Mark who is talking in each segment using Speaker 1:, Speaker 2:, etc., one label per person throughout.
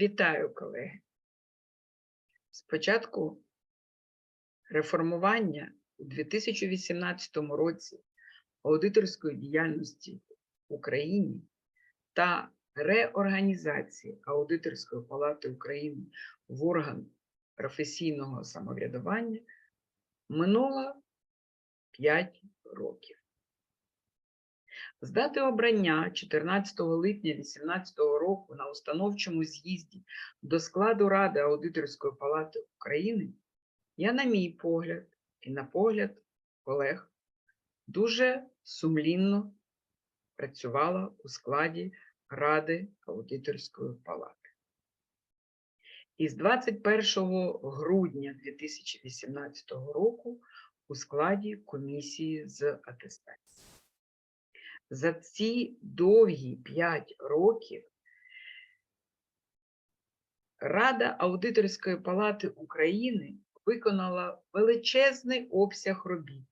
Speaker 1: Вітаю, колеги. Спочатку реформування у 2018 році аудиторської діяльності в Україні та реорганізації Аудиторської палати України в орган професійного самоврядування минуло 5 років. З дати обрання 14 липня 2018 року на установчому з'їзді до складу Ради Аудиторської палати України я, на мій погляд, і на погляд колег, дуже сумлінно працювала у складі Ради Аудиторської палати. І з 21 грудня 2018 року у складі комісії з атестації. За ці довгі 5 років Рада Аудиторської палати України виконала величезний обсяг робіт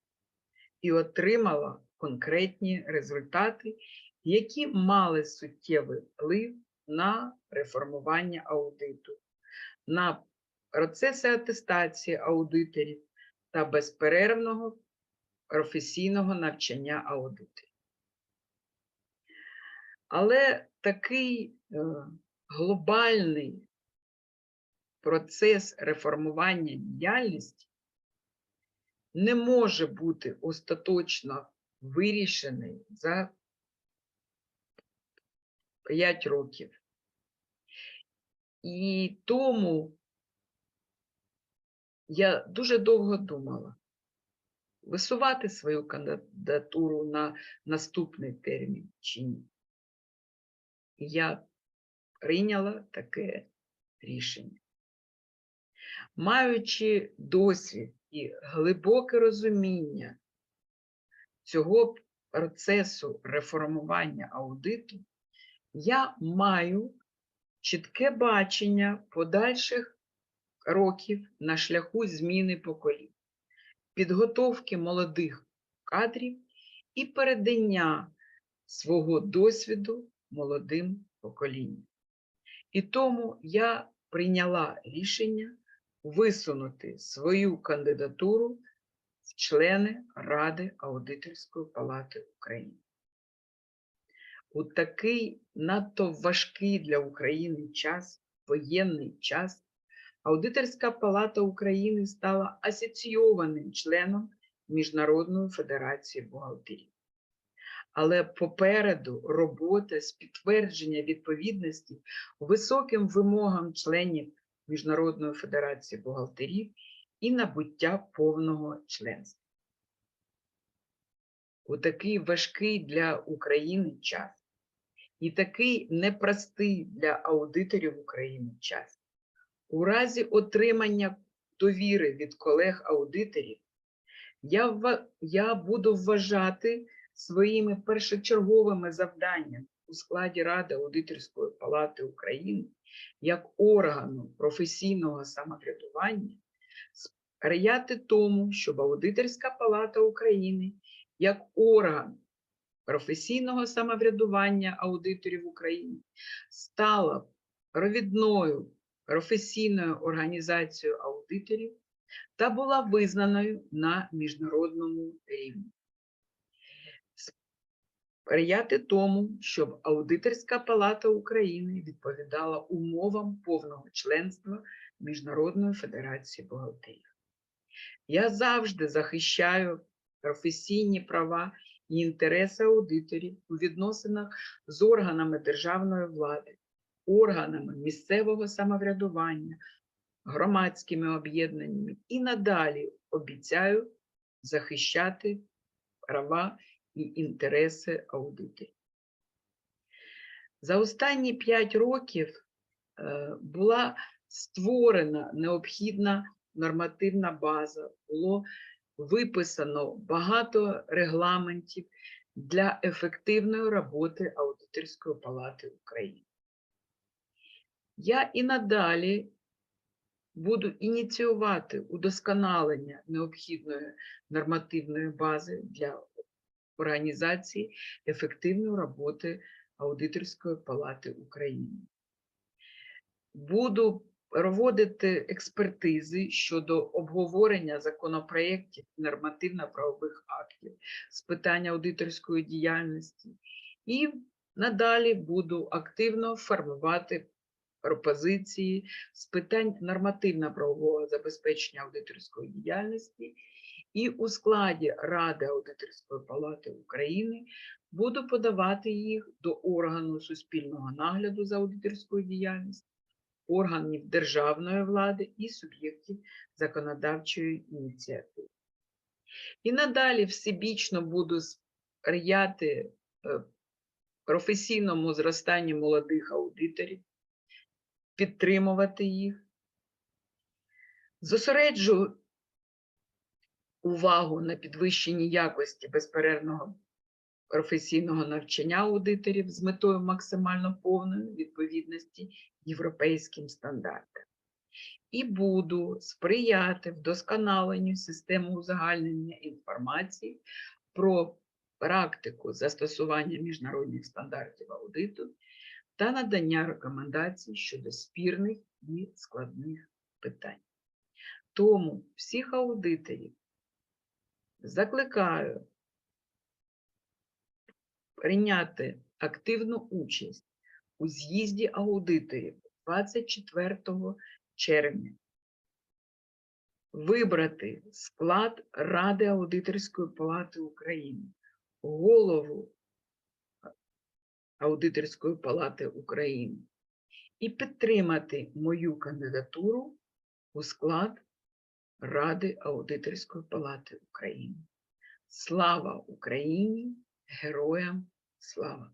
Speaker 1: і отримала конкретні результати, які мали суттєвий вплив на реформування аудиту, на процеси атестації аудиторів та безперервного професійного навчання аудиторів. Але такий е, глобальний процес реформування діяльності не може бути остаточно вирішений за 5 років. І тому я дуже довго думала, висувати свою кандидатуру на наступний термін чи ні. Я прийняла таке рішення. Маючи досвід і глибоке розуміння цього процесу реформування аудиту, я маю чітке бачення подальших років на шляху зміни поколінь, підготовки молодих кадрів і передання свого досвіду молодим поколінням. І тому я прийняла рішення висунути свою кандидатуру в члени Ради Аудиторської палати України. У такий надто важкий для України час, воєнний час, Аудиторська палата України стала асоційованим членом Міжнародної федерації бухгалтерів. Але попереду робота з підтвердження відповідності високим вимогам членів Міжнародної федерації бухгалтерів і набуття повного членства. У такий важкий для України час і такий непростий для аудиторів України час. У разі отримання довіри від колег-аудиторів я, я буду вважати своїми першочерговими завданнями у складі Ради Аудиторської палати України як органу професійного самоврядування сприяти тому, щоб Аудиторська палата України як орган професійного самоврядування аудиторів України стала провідною професійною організацією аудиторів та була визнаною на міжнародному рівні сприяти тому, щоб Аудиторська палата України відповідала умовам повного членства Міжнародної федерації бухгалтерів. Я завжди захищаю професійні права і інтереси аудиторів у відносинах з органами державної влади, органами місцевого самоврядування, громадськими об'єднаннями і надалі обіцяю захищати права і інтереси аудиторів. За останні 5 років е, була створена необхідна нормативна база, було виписано багато регламентів для ефективної роботи Аудиторської палати України. Я і надалі буду ініціювати удосконалення необхідної нормативної бази для організації ефективної роботи Аудиторської палати України. Буду проводити експертизи щодо обговорення законопроєктів нормативно-правових актів з питання аудиторської діяльності. І надалі буду активно формувати пропозиції з питань нормативно-правового забезпечення аудиторської діяльності. І у складі Ради аудиторської палати України буду подавати їх до органу суспільного нагляду за аудиторською діяльністю, органів державної влади і суб'єктів законодавчої ініціативи. І надалі всебічно буду сприяти е, професійному зростанню молодих аудиторів, підтримувати їх, зосереджу увагу на підвищенні якості безперервного професійного навчання аудиторів з метою максимально повної відповідності європейським стандартам. І буду сприяти вдосконаленню системи узагальнення інформації про практику застосування міжнародних стандартів аудиту та надання рекомендацій щодо спірних і складних питань. Тому всіх аудиторів закликаю прийняти активну участь у з'їзді аудиторів 24 червня, вибрати склад Ради аудиторської палати України, голову Аудиторської палати України і підтримати мою кандидатуру у склад Ради Аудиторської палати України. Слава Україні! Героям слава!